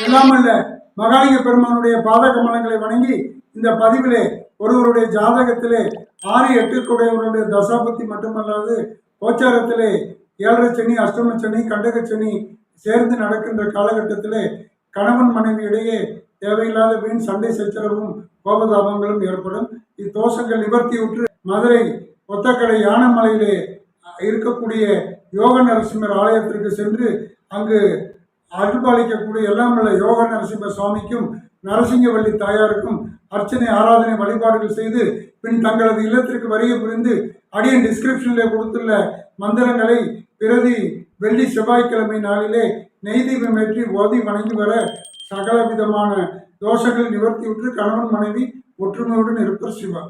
இல்லாமல் மகாலிங்க பெருமானுடைய பாத கமலங்களை வணங்கி இந்த பதிவிலே ஒருவருடைய ஜாதகத்திலே ஆறு எட்டுக்குடையவருடைய தசாபுத்தி மட்டுமல்லாது கோச்சாரத்திலே ஏழரை சனி அஷ்டம சனி கண்டக சனி சேர்ந்து நடக்கின்ற காலகட்டத்திலே கணவன் மனைவி இடையே தேவையில்லாத வீண் சண்டை சச்சரவும் கோபதாபங்களும் ஏற்படும். இத்தோஷங்கள் நிவர்த்தியுற்று மதுரை ஒத்தக்கடை யானைமலையிலே இருக்கக்கூடிய யோக நரசிம்மர் ஆலயத்திற்கு சென்று அங்கு அருள்பாலிக்கக்கூடிய எல்லாம் யோக நரசிம்ம சுவாமிக்கும் நரசிங்கவள்ளி தாயாருக்கும் அர்ச்சனை ஆராதனை வழிபாடுகள் செய்து பின் தங்களது இல்லத்திற்கு வருகை புரிந்து அடியின் டிஸ்கிரிப்ஷனில் கொடுத்துள்ள மந்திரங்களை பிரதி வெள்ளி செவ்வாய்க்கிழமை நாளிலே நெய் தீபம் ஏற்றி ஓதி வணங்கி வர சகல விதமான தோஷங்கள் நிவர்த்தியுற்று கணவன் மனைவி ஒற்றுமையுடன் இருப்பர் சிவா.